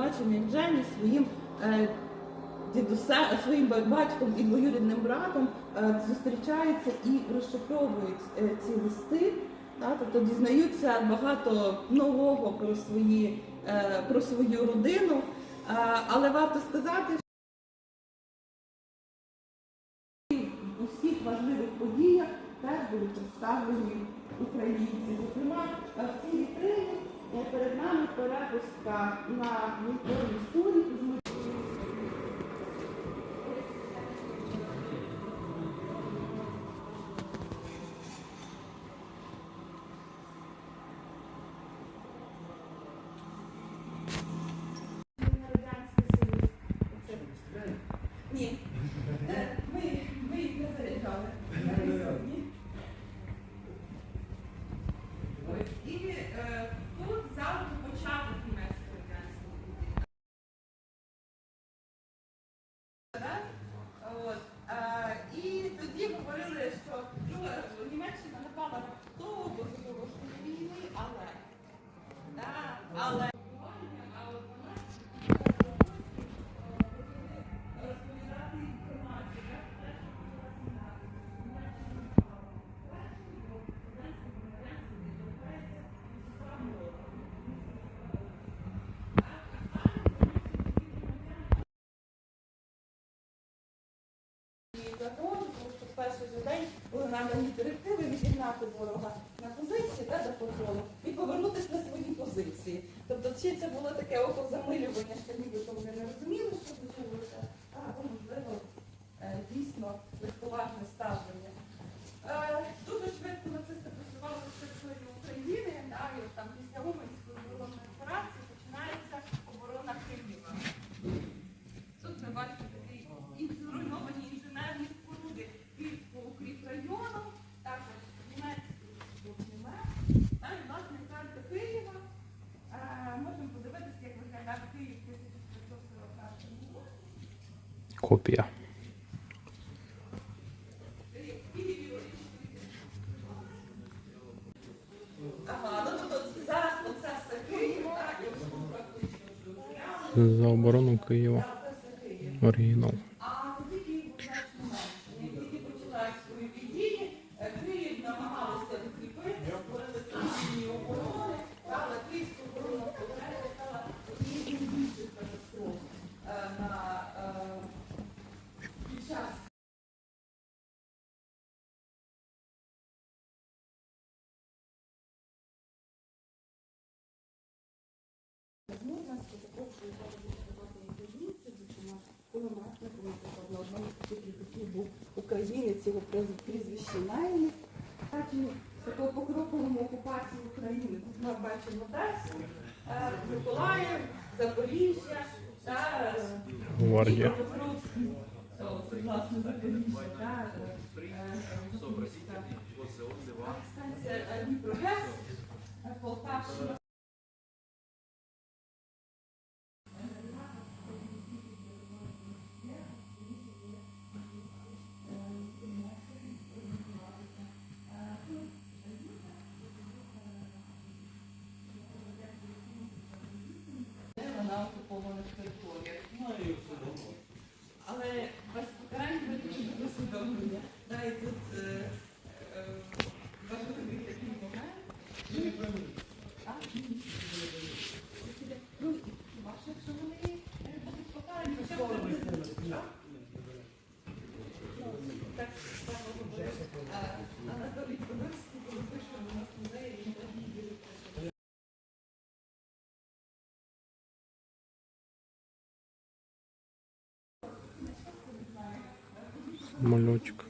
Бачимо, як Женя своїм е, дідусем, своїм батьком і двоюрідним братом е, зустрічаються і розшифровують е, ці листи. Тобто дізнаються багато нового про свої про свою родину. Але варто сказати, що у всіх важливих подіях теж були представлені українці. Зокрема, в цій вітрині перед нами перепустка на культурний столик з Радянський Союз. Це- Ні. Е, Ми, ми їх не заряджали. Вони сьогодні. Ось. І е, тут завжди початок німецької радянської війни. Так? От. Е, І тоді говорили, що ну, е, Німеччина напала раптово до заворушення війни, але. Да, але. А от вона розповідати інформацію, як те, що почалася війна. Закон, тому що в перший же день були надані директиви відігнати ворога на позиції та до кордону і повернутися на свої позиції. Тобто, чи це було таке окозамилювання, що нібито вони не розуміли, що почалося, а або, можливо, е, дійсно легковажне ставлення. Гуляли, За оборону Києва. Оригінал. Мурманську також багато українців, зокрема кулеметником, на одному з таких був українець, його пріз- прізвище Мельник. Бачимо такого покроковому окупації України. Тут ми бачимо Одесу, Миколаїв, Запоріжжя та Гвардія. Власне, Запоріжжя, та, е, е. Станція Дніпрогес, е, Полтавщина. На окупованих територіях. Але без покарань буде без усвідомлення. Да, і тут е, е, важливий такий момент. А? Ну, ваше, якщо вони будуть покарані, хоча б приблизно. Ну, Так само говорить Анатолій Самольотик.